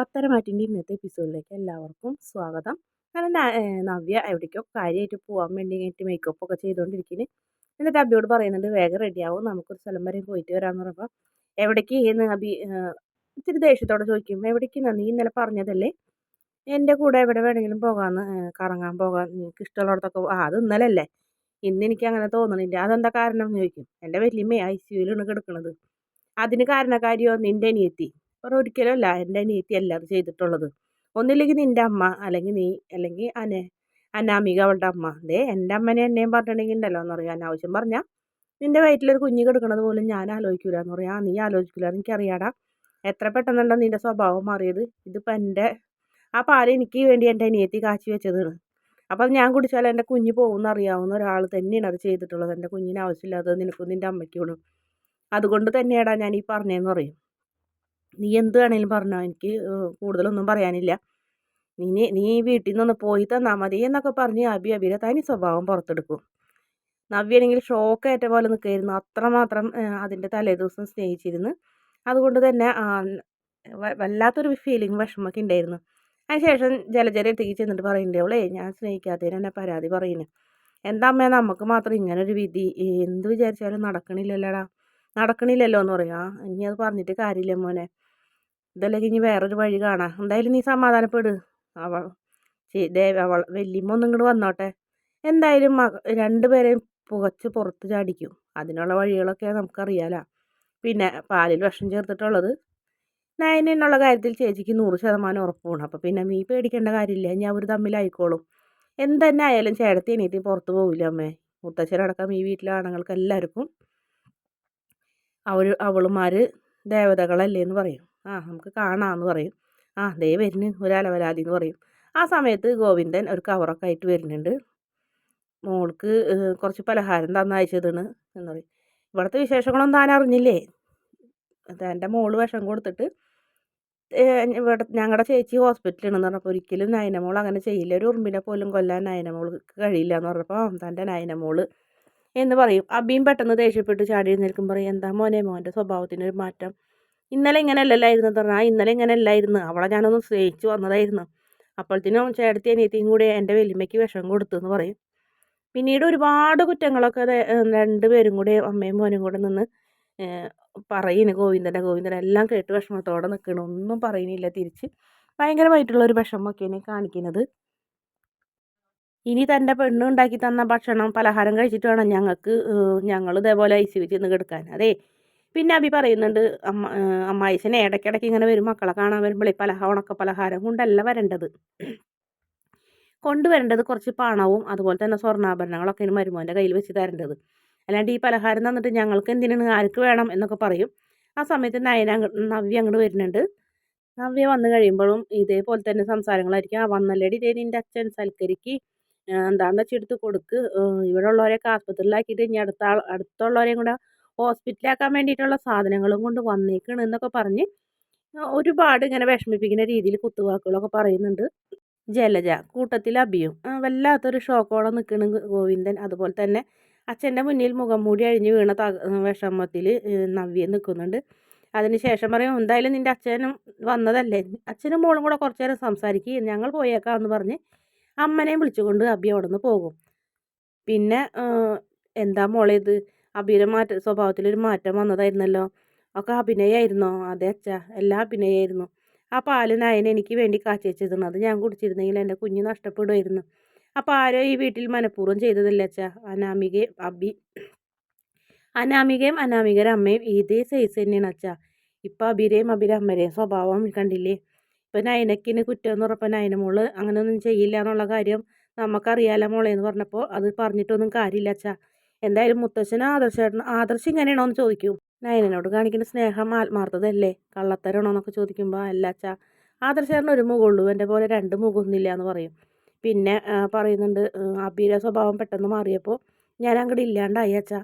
പത്തരമാറ്റിന്റെ ഇന്നത്തെ എപ്പിസോഡിലേക്ക് എല്ലാവർക്കും സ്വാഗതം. അങ്ങനെ നവ്യ എവിടേക്കോ കാര്യമായിട്ട് പോകാൻ വേണ്ടി കഴിഞ്ഞിട്ട് മേക്കപ്പ് ഒക്കെ ചെയ്തുകൊണ്ടിരിക്കുന്നത് എന്നിട്ട് അബിയോട് പറയുന്നുണ്ട് വേഗം റെഡിയാവും നമുക്കൊരു സ്ഥലം വരെ പോയിട്ട് വരാമെന്ന് പറയുമ്പോൾ എവിടേക്ക് എന്ന് അബി ഇച്ചിരി ദേഷ്യത്തോടെ ചോദിക്കും. എവിടേക്ക് നീ ഇന്നലെ പറഞ്ഞതല്ലേ? എന്റെ കൂടെ എവിടെ വേണമെങ്കിലും പോകാമെന്ന് കറങ്ങാൻ പോകാൻ നിങ്ങൾക്ക് ഇഷ്ടമുള്ളിടത്തൊക്കെ ആ അത് ഇന്നലെ അല്ലേ ഇന്ന് എനിക്ക് അങ്ങനെ തോന്നണില്ല. അതെന്താ കാരണം എന്ന് ചോദിക്കും. എന്റെ വലിയമ്മ ഐ സിയുലാണ് കിടക്കുന്നത് അതിന് കാരണക്കാരിയോ? നിന്റെ അനിയത്തി. അവർ ഒരിക്കലും അല്ല എന്റെ അനിയത്തി എല്ലാം അത് ചെയ്തിട്ടുള്ളത്. ഒന്നില്ലെങ്കിൽ നിന്റെ അമ്മ അല്ലെങ്കിൽ നീ അല്ലെങ്കിൽ അനെ അനാമിക അവളുടെ അമ്മ. ദേ എന്റെ അമ്മനെ എന്നെയും പറഞ്ഞിട്ടുണ്ടെങ്കിൽ ഉണ്ടല്ലോ എന്ന് പറയാം. അനാവശ്യം പറഞ്ഞാൽ നിന്റെ വയറ്റിലൊരു കുഞ്ഞ് കിടക്കണത് പോലും ഞാൻ ആലോചിക്കില്ല എന്ന് പറയാം നീ ആലോചിക്കില്ല എനിക്കറിയാടാ. എത്ര പെട്ടെന്നുണ്ടോ നിന്റെ സ്വഭാവം മാറിയത്. ഇതിപ്പോൾ എന്റെ ആ പാൽ എനിക്ക് വേണ്ടി എന്റെ അനിയത്തി കാച്ചി വെച്ചതാണ്. അപ്പോൾ അത് ഞാൻ കുടിച്ചാൽ എന്റെ കുഞ്ഞ് പോകുമെന്ന് അറിയാവുന്ന ഒരാൾ തന്നെയാണ് അത് ചെയ്തിട്ടുള്ളത്. എന്റെ കുഞ്ഞിന് ആവശ്യമില്ലാത്തത് നിനക്കും നിന്റെ അമ്മയ്ക്കോളും അതുകൊണ്ട് തന്നെയാടാ ഞാൻ ഈ പറഞ്ഞതെന്ന് പറയും. നീ എന്ത് വേണേലും പറഞ്ഞോ എനിക്ക് കൂടുതലൊന്നും പറയാനില്ല. നീ നീ വീട്ടിൽ നിന്നൊന്ന് പോയി തന്നാൽ മതി എന്നൊക്കെ പറഞ്ഞ് അബി അബിയുടെ തനി സ്വഭാവം പുറത്തെടുക്കും. നവ്യാണെങ്കിൽ ഷോക്കേറ്റ പോലെ നിൽക്കുകയായിരുന്നു. അത്രമാത്രം അതിന്റെ തലേ ദിവസം സ്നേഹിച്ചിരുന്നു. അതുകൊണ്ട് തന്നെ വല്ലാത്തൊരു ഫീലിംഗ് വിഷമമൊക്കെ ഉണ്ടായിരുന്നു. അതിനുശേഷം ജലജര എത്തിക്ക് ചെന്നിട്ട് പറയുന്നുണ്ട് അവളേ ഞാൻ സ്നേഹിക്കാത്തതിന് എന്നെ പരാതി പറയുന്നു എന്താ അമ്മ നമുക്ക് മാത്രം ഇങ്ങനൊരു വിധി എന്ത് വിചാരിച്ചാലും നടക്കണില്ലല്ലോടാ. നടക്കണില്ലല്ലോ എന്ന് പറയാം. ഇനി അത് പറഞ്ഞിട്ട് കാര്യമില്ല മോനെ. ഇതല്ലെങ്കിൽ ഇനി വേറൊരു വഴി കാണാം. എന്തായാലും നീ സമാധാനപ്പെട്. അവൾ ദേവ അവൾ വല്യമ്മ ഒന്നും ഇങ്ങോട്ട് വന്നോട്ടെ. എന്തായാലും മക രണ്ടുപേരെയും പുകച്ച് പുറത്ത് ചാടിക്കും. അതിനുള്ള വഴികളൊക്കെ നമുക്കറിയാലോ. പിന്നെ പാലിൽ വിഷം ചേർത്തിട്ടുള്ളത്. നയനെന്നുള്ള കാര്യത്തിൽ ചേച്ചിക്ക് നൂറ് ശതമാനം ഉറപ്പാണ്. അപ്പോൾ പിന്നെ നീ പേടിക്കേണ്ട കാര്യമില്ല. ഇനി അവർ തമ്മിലായിക്കോളും. എന്തെന്നെ ആയാലും ചേട്ടത്തി എണീറ്റ് പുറത്ത് പോവില്ല അമ്മേ? മുത്തശ്ശനടക്കം ഈ വീട്ടിലെ ആണുങ്ങൾക്ക് എല്ലാവർക്കും അവർ അവളുമാർ ദേവതകളല്ലേ എന്ന് പറയും. ആ നമുക്ക് കാണാമെന്ന് പറയും. ആ ദേ വരുന്നു ഒരു അലവലാതി എന്ന് പറയും. ആ സമയത്ത് ഗോവിന്ദൻ ഒരു കവറൊക്കെ ആയിട്ട് വരുന്നുണ്ട്. മോൾക്ക് കുറച്ച് പലഹാരം തന്ന അയച്ചതാണ് എന്ന് പറയും. ഇവിടുത്തെ വിശേഷങ്ങളൊന്നും താൻ അറിഞ്ഞില്ലേ? എന്റെ മോൾ വിഷം കൊടുത്തിട്ട് ഇവിടെ ഞങ്ങളുടെ ചേച്ചി ഹോസ്പിറ്റലിലാണെന്ന് പറഞ്ഞപ്പോൾ ഒരിക്കലും നയനമോൾ അങ്ങനെ ചെയ്യില്ല. ഒരു ഉറുമ്പിനെ പോലും കൊല്ലാൻ നയനമോൾക്ക് കഴിയില്ല എന്ന് പറഞ്ഞപ്പോൾ തന്റെ നയനമോൾ എന്ന് പറയും. അബിയും പെട്ടെന്ന് ദേഷ്യപ്പെട്ട് ചാടി നിൽക്കും പറയും എന്താ മോനെ മോന്റെ സ്വഭാവത്തിനൊരു മാറ്റം. ഇന്നലെ ഇങ്ങനെ അല്ലല്ലായിരുന്നു പറഞ്ഞാൽ ആ ഇന്നലെ ഇങ്ങനെ അല്ലായിരുന്നു അവളെ ഞാനൊന്ന് സ്നേഹിച്ചു വന്നതായിരുന്നു. അപ്പോഴത്തേനും ചേട്ടത്തി അനിയത്തിയും കൂടി എന്റെ വലിയമ്മയ്ക്ക് വിഷം കൊടുത്തു എന്ന് പറയും. പിന്നീട് ഒരുപാട് കുറ്റങ്ങളൊക്കെ രണ്ടുപേരും കൂടി അമ്മയും മോനും കൂടെ നിന്ന് പറയുന്നു ഗോവിന്ദന്റെ ഗോവിന്ദൻ എല്ലാം കേട്ട് വിഷമത്തോടെ നിൽക്കണം ഒന്നും പറയുന്നില്ല തിരിച്ച് ഭയങ്കരമായിട്ടുള്ള ഒരു വിഷമമൊക്കെയാണ് കാണിക്കുന്നത്. ഇനി തന്റെ പെണ്ണ് ഉണ്ടാക്കി തന്ന ഭക്ഷണം പലഹാരം കഴിച്ചിട്ട് വേണം ഞങ്ങൾക്ക് ഞങ്ങൾ ഇതേപോലെ ഐ സി യു ചെന്ന് കിടക്കാൻ. അതെ പിന്നെ അഭി പറയുന്നുണ്ട് അമ്മ അമ്മായിച്ചനെ ഇടയ്ക്കിടയ്ക്ക് ഇങ്ങനെ വരും മക്കളെ കാണാൻ വരുമ്പോഴേ പലഹ ഉണക്ക പലഹാരം കൊണ്ടല്ല വരേണ്ടത്. കൊണ്ടുവരേണ്ടത് കുറച്ച് പണവും അതുപോലെ തന്നെ സ്വർണാഭരണങ്ങളൊക്കെയാണ് മരുമോന്റെ കയ്യിൽ വെച്ച് തരേണ്ടത്. അല്ലാണ്ട് ഈ പലഹാരം തന്നിട്ട് ഞങ്ങൾക്ക് എന്തിനാണ് ആർക്ക് വേണം എന്നൊക്കെ പറയും. ആ സമയത്ത് നയന നവ്യ അങ്ങോട്ട് വരുന്നുണ്ട്. നവ്യ വന്നു കഴിയുമ്പോഴും ഇതേപോലെ തന്നെ സംസാരങ്ങളായിരിക്കും. ആ വന്നല്ലേടി നിന്റെ അച്ഛൻ സൽക്കരിക്ക്. എന്താണെന്ന് വെച്ചാൽ എടുത്ത് കൊടുക്ക്. ഇവിടെ ഉള്ളവരെയൊക്കെ ആസ്പത്രിയിലാക്കിയിട്ട് ഇനി അടുത്ത അടുത്തുള്ളവരെയും കൂടെ ഹോസ്പിറ്റലാക്കാൻ വേണ്ടിയിട്ടുള്ള സാധനങ്ങളും കൊണ്ട് വന്നേക്കണ് എന്നൊക്കെ പറഞ്ഞ് ഒരുപാട് ഇങ്ങനെ വിഷമിപ്പിക്കുന്ന രീതിയിൽ കുത്തുവാക്കുകളൊക്കെ പറയുന്നുണ്ട്. ജലജ കൂട്ടത്തിൽ അഭിയും വല്ലാത്തൊരു ഷോക്കോടെ നിൽക്കണ് ഗോവിന്ദൻ. അതുപോലെ തന്നെ അച്ഛന്റെ മുന്നിൽ മുഖം മൂടി അഴിഞ്ഞ് വീണ ത വിഷമത്തിൽ നവ്യ നിൽക്കുന്നുണ്ട്. അതിനുശേഷം പറയും എന്തായാലും നിന്റെ അച്ഛനും വന്നതല്ലേ? അച്ഛനും മോളും കൂടെ കുറച്ച് നേരം സംസാരിക്കുക ഞങ്ങൾ പോയേക്കാം എന്ന് പറഞ്ഞ് അമ്മനെയും വിളിച്ചുകൊണ്ട് അബി അവിടെ നിന്ന് പോകും. പിന്നെ എന്താ മോളെ ഇത്? അബിയുടെ മാറ്റ സ്വഭാവത്തിലൊരു മാറ്റം വന്നതായിരുന്നല്ലോ. ഒക്കെ അഭിനയമായിരുന്നോ അതെ അച്ഛ എല്ലാം അഭിനയമായിരുന്നു ആ പാൽ നയന എനിക്ക് വേണ്ടി കാച്ചി വെച്ചിരുന്നു. അത് ഞാൻ കുടിച്ചിരുന്നെങ്കിൽ എന്റെ കുഞ്ഞ് നഷ്ടപ്പെടുമായിരുന്നു. അപ്പോൾ ആരോ ഈ വീട്ടിൽ മനഃപൂർവം ചെയ്തതല്ലേ അച്ഛ? അനാമികയും അബി അനാമികയും അനാമികയുടെ അമ്മയും ഇതേ സൈസ് തന്നെയാണ് അച്ഛ. ഇപ്പം അബിരെയും അബിരമ്മരെയും സ്വഭാവം കണ്ടില്ലേ? ഇപ്പം നയനക്കിന് കുറ്റം എന്ന് പറഞ്ഞപ്പോൾ നയന മോൾ അങ്ങനെയൊന്നും ചെയ്യില്ല എന്നുള്ള കാര്യം നമുക്കറിയാലോ മോളെ എന്ന് പറഞ്ഞപ്പോൾ അത് പറഞ്ഞിട്ടൊന്നും കാര്യമില്ല അച്ഛാ. എന്തായാലും മുത്തശ്ശന ആദർശേട്ടൻ ആദർശം ഇങ്ങനെയാണോ എന്ന് ചോദിക്കും. നയനനോട് കാണിക്കുന്ന സ്നേഹം ആത്മാർത്ഥതല്ലേ കള്ളത്തരണോ എന്നൊക്കെ ചോദിക്കുമ്പോൾ അല്ല അച്ഛാ. ആദർശേട്ടൻ ഒരു മുഖമുള്ളൂ എന്റെ പോലെ രണ്ട് മുഖമൊന്നുമില്ല എന്ന് പറയും. പിന്നെ പറയുന്നുണ്ട് അബീര സ്വഭാവം പെട്ടെന്ന് മാറിയപ്പോൾ ഞാൻ അങ്ങോട്ട് ഇല്ലാണ്ടായി അച്ഛാ.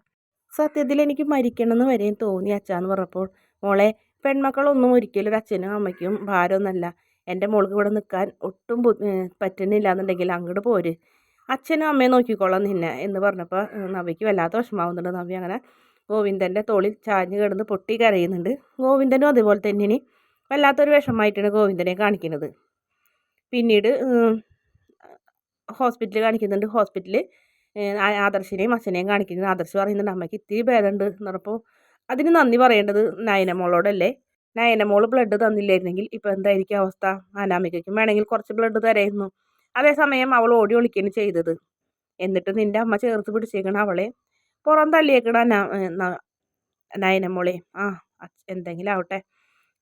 സത്യത്തിൽ എനിക്ക് മരിക്കണമെന്ന് വരെയും തോന്നി അച്ഛാന്ന് പറഞ്ഞപ്പോൾ. മോളെ പെൺമക്കളൊന്നും ഒരിക്കലും ഒരു അച്ഛനും അമ്മയ്ക്കും ഭാരമൊന്നുമല്ല എന്റെ മോൾക്ക് ഇവിടെ നിൽക്കാൻ ഒട്ടും പറ്റുന്നില്ല എന്നുണ്ടെങ്കിൽ അങ്ങോട്ട് പോര്. അച്ഛനും അമ്മയും നോക്കിക്കോളാം നിന്നെ എന്ന് പറഞ്ഞപ്പോൾ നവിക്ക് വല്ലാത്ത വിഷമാവുന്നുണ്ട് നവ്യ അങ്ങനെ ഗോവിന്ദന്റെ തോളിൽ ചാഞ്ഞ് കിടന്ന് പൊട്ടി കരയുന്നുണ്ട്. ഗോവിന്ദനും അതുപോലെ തന്നെ ഇനി വല്ലാത്തൊരു വിഷമമായിട്ടാണ് ഗോവിന്ദനെ കാണിക്കുന്നത്. പിന്നീട് ഹോസ്പിറ്റലിൽ കാണിക്കുന്നുണ്ട്. ഹോസ്പിറ്റലിൽ ആദർശിനെയും അച്ഛനെയും കാണിക്കുന്നത്. ആദർശ് പറയുന്നുണ്ട് അമ്മയ്ക്ക് ഇത്തിരി ഭേദമുണ്ട് എന്ന് പറഞ്ഞപ്പോൾ അതിന് നന്ദി പറയേണ്ടത് നയനമോളോടല്ലേ? നയനമോൾ ബ്ലഡ് തന്നില്ലായിരുന്നെങ്കിൽ ഇപ്പോൾ എന്തായിരിക്കും അവസ്ഥ? അനാമികയ്ക്കും വേണമെങ്കിൽ കുറച്ച് ബ്ലഡ് തരായിരുന്നു. അതേസമയം അവൾ ഓടി ഒളിക്കുകയാണ് ചെയ്തത്. എന്നിട്ട് നിന്റെ അമ്മ ചേർത്ത് പിടിച്ചേക്കണം അവളെ പുറം തള്ളിയേക്കണ നയനമോളെ. ആ എന്തെങ്കിലും ആവട്ടെ.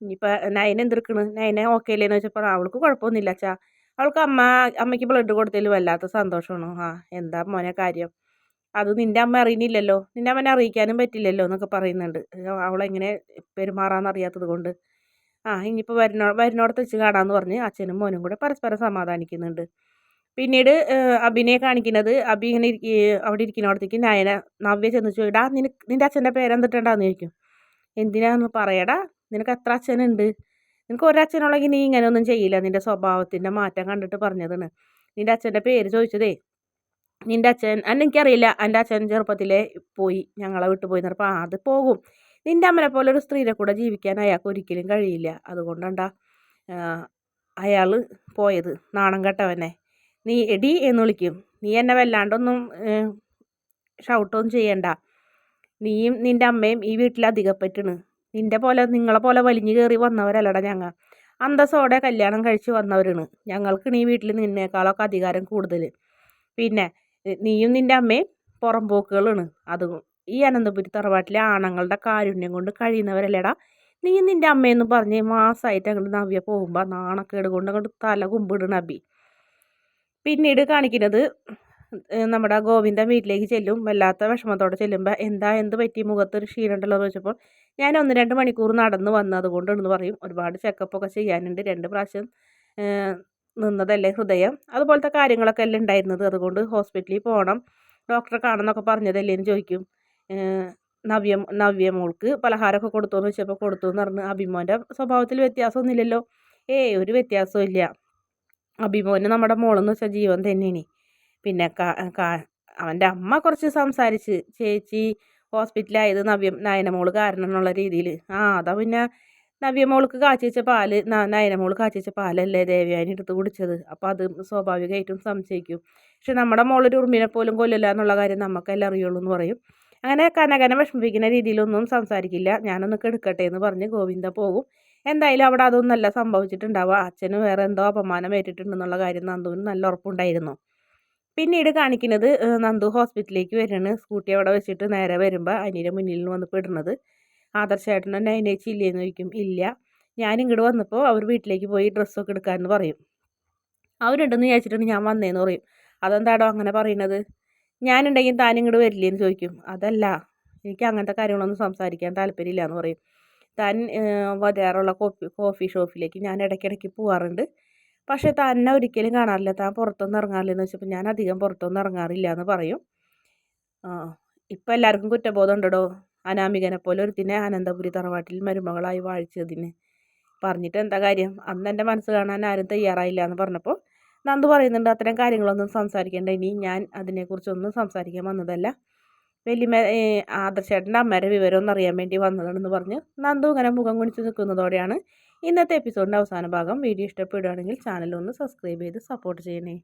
ഇനിയിപ്പോൾ നയന എന്തെടുക്കണ്? നയന ഓക്കെ അല്ലേന്ന് വെച്ചപ്പോൾ അവൾക്ക് കുഴപ്പമൊന്നുമില്ല അച്ഛാ. അവൾക്ക് അമ്മ അമ്മയ്ക്ക് ബ്ലഡ് കൊടുത്തതിൽ വല്ലാത്ത സന്തോഷമാണ്. ആ എന്താ മോനെ കാര്യം? അത് നിന്റെ അമ്മ അറിയുന്നില്ലല്ലോ. നിന്റെ അമ്മനെ അറിയിക്കാനും പറ്റില്ലല്ലോ എന്നൊക്കെ പറയുന്നുണ്ട്. അവളെങ്ങനെ പെരുമാറാന്ന് അറിയാത്തത് കൊണ്ട്. ആ ഇനിയിപ്പോൾ വരുന്നോ വരുന്നോടത്ത് വെച്ച് കാണാമെന്ന് പറഞ്ഞ് അച്ഛനും മോനും കൂടെ പരസ്പരം സമാധാനിക്കുന്നുണ്ട്. പിന്നീട് അബിനെ കാണിക്കുന്നത് അബി ഇങ്ങനെ അവിടെ ഇരിക്കുന്നിടത്തേക്ക് നയന നവ്യ ചെന്ന് ചോദിടാ നിനക്ക് നിന്റെ അച്ഛന്റെ പേരെന്തിട്ടുണ്ടാന്ന് ചോദിക്കും. എന്തിനാന്ന് പറയടാ? നിനക്ക് എത്ര അച്ഛനുണ്ട്? നിനക്ക് ഒരച്ഛനുള്ളെങ്കിൽ നീ ഇങ്ങനെയൊന്നും ചെയ്യില്ല. നിന്റെ സ്വഭാവത്തിന്റെ മാറ്റം കണ്ടിട്ട് പറഞ്ഞതാണ്. നിന്റെ അച്ഛന്റെ പേര് ചോദിച്ചതേ നിന്റെ അച്ഛൻ അന്ന എനിക്കറിയില്ല എന്റെ അച്ഛൻ ചെറുപ്പത്തിലേ പോയി ഞങ്ങളെ വിട്ടു പോയി എന്നപ്പോൾ അത് പോകും. നിന്റെ അമ്മനെ പോലെ ഒരു സ്ത്രീയുടെ കൂടെ ജീവിക്കാൻ അയാൾക്ക് ഒരിക്കലും കഴിയില്ല. അതുകൊണ്ടാ അയാൾ പോയത്. നാണം കെട്ടവനെ. നീ എടി എന്ന് വിളിക്കും. നീ എന്നെ വല്ലാണ്ടൊന്നും ഷൗട്ടൊന്നും ചെയ്യണ്ട. നീയും നിന്റെ അമ്മയും ഈ വീട്ടിൽ അധികപ്പറ്റാണ് നിന്റെ പോലെ നിങ്ങളെ പോലെ വലിഞ്ഞു കയറി വന്നവരല്ലട ഞങ്ങൾ അന്തസ്സോടെ കല്യാണം കഴിച്ച് വന്നവരാണ്. ഞങ്ങൾക്ക് നീ വീട്ടിൽ നിന്നേക്കാളൊക്കെ അധികാരം കൂടുതൽ പിന്നെ നീയും നിന്റെ അമ്മയും പുറംപോക്കുകളാണ്. അത് ഈ അനന്തപുരി തറവാട്ടിലെ ആണുങ്ങളുടെ കാരുണ്യം കൊണ്ട് കഴിയുന്നവരല്ലേടാ. നീ നിന്റെ അമ്മയെന്ന് പറഞ്ഞ് മാസമായിട്ട് അങ്ങോട്ട് നവ്യ പോകുമ്പോൾ നാണക്കേട് കൊണ്ട് അങ്ങോട്ട് തല കുമ്പിടണ അബി പിന്നീട് കാണിക്കുന്നത് നമ്മുടെ ഗോവിന്ദൻ വീട്ടിലേക്ക് ചെല്ലും. വല്ലാത്ത വിഷമത്തോടെ ചെല്ലുമ്പോൾ എന്താ എന്ത് പറ്റി? മുഖത്തൊരു ക്ഷീണമുണ്ടല്ലോ? എന്ന് വെച്ചപ്പോൾ ഞാൻ ഒന്ന് രണ്ട് മണിക്കൂർ നടന്ന് വന്നത് എന്ന് പറയും. ഒരുപാട് ചെക്കപ്പൊക്കെ ചെയ്യാനുണ്ട്. രണ്ട് പ്രാവശ്യം നിന്നതല്ലേ ഹൃദയം. അതുപോലത്തെ കാര്യങ്ങളൊക്കെ അല്ലേ ഉണ്ടായിരുന്നത്? അതുകൊണ്ട് ഹോസ്പിറ്റലിൽ പോകണം ഡോക്ടറെ കാണണമെന്നൊക്കെ പറഞ്ഞതല്ലേ എന്ന് ചോദിക്കും. നവ്യ നവ്യ മോൾക്ക് പലഹാരമൊക്കെ കൊടുത്തു എന്ന് വെച്ചപ്പോൾ കൊടുത്തു എന്ന് പറഞ്ഞ്. അഭിമോന്റെ സ്വഭാവത്തിൽ വ്യത്യാസമൊന്നുമില്ലല്ലോ. ഏയ് ഒരു വ്യത്യാസവും ഇല്ല അഭിമോന് നമ്മുടെ മോളെന്ന് വെച്ചാൽ ജീവൻ തന്നെയാണ്. പിന്നെ അവന്റെ അമ്മ കുറച്ച് സംസാരിച്ച് ചേച്ചി ഹോസ്പിറ്റലായത് നവ്യ നയനമോൾ കാരണം എന്നുള്ള രീതിയിൽ ആ അതാ പിന്നെ നവ്യമോൾക്ക് കാച്ചി വെച്ച പാൽ നയനമോൾ കാച്ചിച്ച പാലല്ലേ ദേവയാനി എടുത്ത് കുടിച്ചത്. അപ്പോൾ അത് സ്വാഭാവികമായിട്ടും സംശയിക്കും. പക്ഷെ നമ്മുടെ മോളൊരു ഉറുമ്പിനെ പോലും കൊല്ലില്ല എന്നുള്ള കാര്യം നമുക്കെല്ലാം അറിയുള്ളൂ എന്ന് പറയും. അങ്ങനെ കനകനെ വിഷമിപ്പിക്കുന്ന രീതിയിലൊന്നും സംസാരിക്കില്ല. ഞാനൊന്ന് കെടുക്കട്ടെ എന്ന് പറഞ്ഞ് ഗോവിന്ദ പോകും. എന്തായാലും അവിടെ അതൊന്നല്ല സംഭവിച്ചിട്ടുണ്ടാവുക. അച്ഛന് വേറെ എന്തോ അപമാനം ഏറ്റിട്ടുണ്ടെന്നുള്ള കാര്യം നന്ദുവിന് നല്ല ഉറപ്പുണ്ടായിരുന്നു. പിന്നീട് കാണിക്കുന്നത് നന്ദു ഹോസ്പിറ്റലിലേക്ക് വരുന്നത് സ്കൂട്ടി അവിടെ വെച്ചിട്ട് നേരെ വരുമ്പോൾ അനിയുടെ മുന്നിൽ നിന്ന് വന്ന് പെടുന്നത്. ആദർശേട്ടനും നൈനേച്ചി ഇല്ലേന്ന് ചോദിക്കും. ഇല്ല. ഞാൻ ഇങ്ങോട്ട് വന്നപ്പോൾ അവർ വീട്ടിലേക്ക് പോയി ഡ്രസ്സൊക്കെ എടുക്കാമെന്ന് പറയും. അവരുണ്ടെന്ന് വിചാരിച്ചിട്ടുണ്ട് ഞാൻ വന്നേന്ന് പറയും. അതെന്താടോ അങ്ങനെ പറയുന്നത് ഞാനുണ്ടെങ്കിൽ താൻ ഇങ്ങോട്ട് വരില്ലേന്ന് ചോദിക്കും. അതല്ല. എനിക്ക് അങ്ങനത്തെ കാര്യങ്ങളൊന്നും സംസാരിക്കാൻ താല്പര്യമില്ല എന്ന് പറയും. താൻ വരാറുള്ള കോഫി കോഫി ഷോപ്പിലേക്ക് ഞാൻ ഇടയ്ക്കിടയ്ക്ക് പോകാറുണ്ട് പക്ഷേ തന്നെ ഒരിക്കലും കാണാറില്ല. താൻ പുറത്തൊന്നും ഇറങ്ങാറില്ലെന്ന് വെച്ചപ്പോൾ ഞാൻ അധികം പുറത്തൊന്നും ഇറങ്ങാറില്ല എന്ന് പറയും. ഇപ്പം എല്ലാവർക്കും കുറ്റബോധം ഉണ്ടോ അനാമികനെ പോലെ ഒരുത്തിനെ അനന്തപുരി തറവാട്ടിൽ മരുമകളായി വാഴിച്ചതിന് പറഞ്ഞിട്ട് എന്താ കാര്യം? അന്ന് എന്റെ മനസ്സ് കാണാൻ ആരും തയ്യാറായില്ല എന്ന് പറഞ്ഞപ്പോൾ നന്ദു പറയുന്നുണ്ട് അത്തരം കാര്യങ്ങളൊന്നും സംസാരിക്കേണ്ട. ഇനി ഞാൻ അതിനെക്കുറിച്ചൊന്നും സംസാരിക്കാൻ വന്നതല്ല. വലിയ ആദർശേട്ടന്റെ അമ്മയുടെ വിവരം അറിയാൻ വേണ്ടി വന്നതാണെന്ന് പറഞ്ഞ് നന്ദു ഇങ്ങനെ മുഖം കുണിച്ച് നിൽക്കുന്നതോടെയാണ് ഇന്നത്തെ എപ്പിസോഡിന്റെ അവസാന ഭാഗം വീഡിയോ ഇഷ്ടപ്പെടുകയാണെങ്കിൽ ചാനൽ ഒന്ന് സബ്സ്ക്രൈബ് ചെയ്ത് സപ്പോർട്ട് ചെയ്യണേ.